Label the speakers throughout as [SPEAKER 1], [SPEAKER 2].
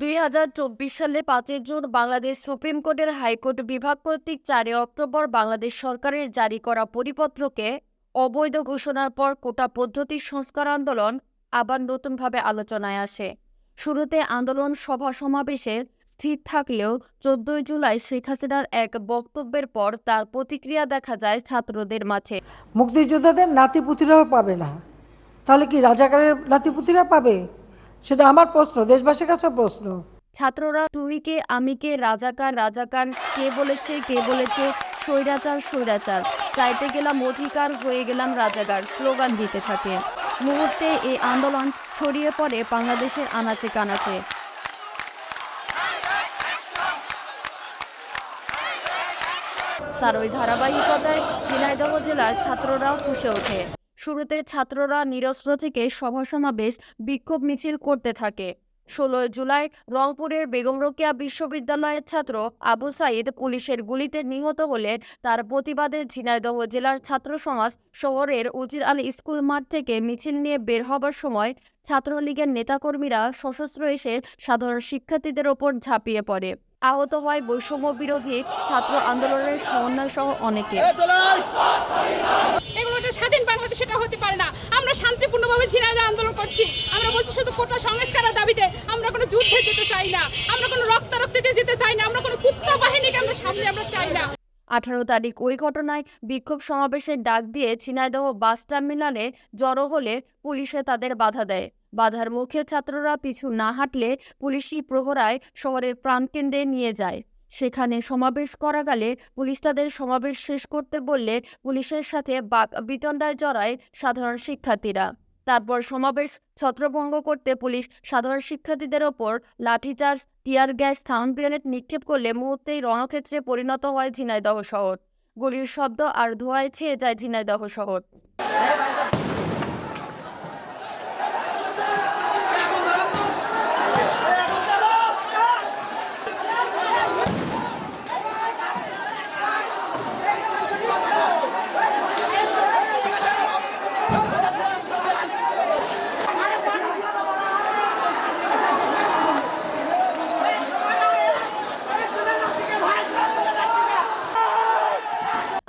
[SPEAKER 1] দুই চব্বিশ সালে পাঁচই জুন বাংলাদেশ সুপ্রিম কোর্টের হাইকোর্ট বিভাগ কর্তৃক চারই অক্টোবর বাংলাদেশ সরকারের জারি করা পরিপত্রকে অবৈধ ঘোষণার পর কোটা পদ্ধতি সংস্কার আন্দোলন আবার নতুনভাবে আলোচনায় আসে। শুরুতে আন্দোলন সভা সমাবেশে স্থির থাকলেও চোদ্দই জুলাই শেখ হাসিনার এক বক্তব্যের পর তার প্রতিক্রিয়া দেখা যায় ছাত্রদের মাঝে।
[SPEAKER 2] মুক্তিযোদ্ধাদের নাতিপুতিরাও পাবে না। তাহলে কি রাজাকারের নাতিপুতিরা পাবে? সেটা আমার প্রশ্ন, দেশবাসীর কাছে প্রশ্ন।
[SPEAKER 1] ছাত্ররা, তুমি কে, আমি কে, রাজাকার রাজাকার, কে বলেছে কে বলেছে, স্বৈরাচার স্বৈরাচার। চাইতে গেলাম অধিকার, হয়ে গেলাম রাজাকার, স্লোগান দিতে থাকে। মুহূর্তে এই আন্দোলন ছড়িয়ে পড়ে বাংলাদেশের আনাচে কানাচে। তার ওই ধারাবাহিকতায় ঝিনাইদহ জেলার ছাত্ররাও ফুসে ওঠে। শুরুতে ছাত্ররা নিরস্ত্র থেকে সভা সমাবেশ বিক্ষোভ মিছিল করতে থাকে। ষোলোই জুলাই রংপুরের বেগম রোকেয়া বিশ্ববিদ্যালয়ের ছাত্র আবু সাইদ পুলিশের গুলিতে নিহত হলে তার প্রতিবাদে ঝিনাইদহ জেলার ছাত্র সমাজ শহরের উজির আলী স্কুল মাঠ থেকে মিছিল নিয়ে বের হবার সময় ছাত্রলীগের নেতাকর্মীরা সশস্ত্র এসে সাধারণ শিক্ষার্থীদের ওপর ঝাঁপিয়ে পড়ে। আহত হয় বৈষম্য বিরোধী ছাত্র আন্দোলনের সমন্বয় সহ অনেকে
[SPEAKER 3] স্বাধীন বাংলাদেশ সেটা হতে পারে না। আমরা শান্তিপূর্ণভাবে ঝিনাইদহ আন্দোলন করছি। আমরা বলছি শুধু কোটা সংস্কারের দাবিতে আমরা কোনো যুদ্ধে যেতে চাই না। আমরা কোনো রক্তারক্তিতে যেতে চাই না। আমরা কোনো কুত্তা বাহিনীকে আমরা সামনে আমরা চাই না।
[SPEAKER 1] আঠারো তারিখ। ওই ঘটনায় বিক্ষোভ সমাবেশের ডাক দিয়ে ছিনাইদহ বাস টার্মিনালে জড়ো হলে পুলিশে তাদের বাধা দেয়। বাধার মুখে ছাত্ররা পিছু না হাঁটলে পুলিশি প্রহরায় শহরের প্রাণকেন্দ্রে নিয়ে যায়। সেখানে সমাবেশ করাকালে পুলিশ তাদের সমাবেশ শেষ করতে বললে পুলিশের সাথে বাক বিতণ্ডায় জড়ায় সাধারণ শিক্ষার্থীরা। তারপর সমাবেশ ছত্রভঙ্গ করতে পুলিশ সাধারণ শিক্ষার্থীদের ওপর লাঠিচার্জ, টিয়ার গ্যাস, সাউন্ড গ্রেনেড নিক্ষেপ করলে মুহূর্তেই রণক্ষেত্রে পরিণত হয় ঝিনাইদহ শহর। গুলির শব্দ আর ধোঁয়ায় ছেয়ে যায় ঝিনাইদহ শহর।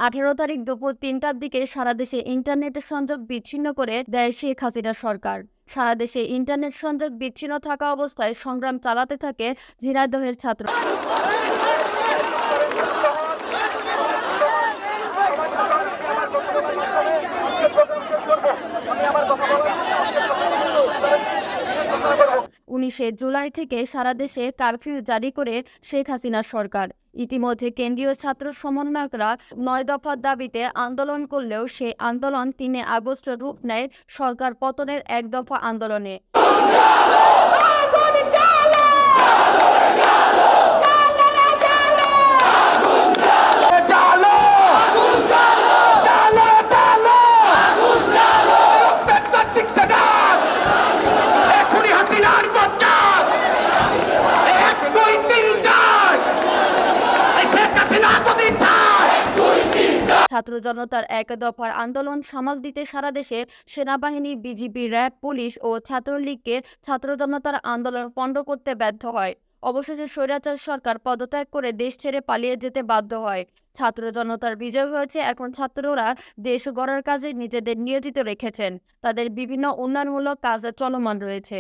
[SPEAKER 1] আঠেরো তারিখ দুপুর তিনটার দিকে সারা দেশে ইন্টারনেটের সংযোগ বিচ্ছিন্ন করে দেয় শেখ হাসিনা সরকার। সারা দেশে ইন্টারনেট সংযোগ বিচ্ছিন্ন থাকা অবস্থায় সংগ্রাম চালাতে থাকে ঝিনাইদহের ছাত্র উনিশে জুলাই থেকে সারা দেশে কারফিউ জারি করে শেখ হাসিনা সরকার। ইতিমধ্যে কেন্দ্রীয় ছাত্র সমন্বয়করা নয় দফার দাবিতে আন্দোলন করলেও সেই আন্দোলন তিনে আগস্ট রূপ নেয় সরকার পতনের এক দফা আন্দোলনে
[SPEAKER 4] চালো চালো চালো পেট্রোটিক সেটার এখনই হাসিনার বচ্চার এক দুই তিন চার এই শেখ হাসিনা যদি চায়
[SPEAKER 1] ছাত্র জনতার এক দফার আন্দোলন সামাল দিতে সারা দেশে সেনাবাহিনী, বিজিবি, র্যাব, পুলিশ ও ছাত্রলীগকে ছাত্র জনতার আন্দোলন পণ্ড করতে ব্যর্থ হয়। অবশেষে স্বৈরাচার সরকার পদত্যাগ করে দেশ ছেড়ে পালিয়ে যেতে বাধ্য হয়। ছাত্র জনতার বিজয় হয়েছে এখন ছাত্ররা দেশ গড়ার কাজে নিজেদের নিয়োজিত রেখেছেন। তাদের বিভিন্ন উন্নয়নমূলক কাজ চলমান রয়েছে।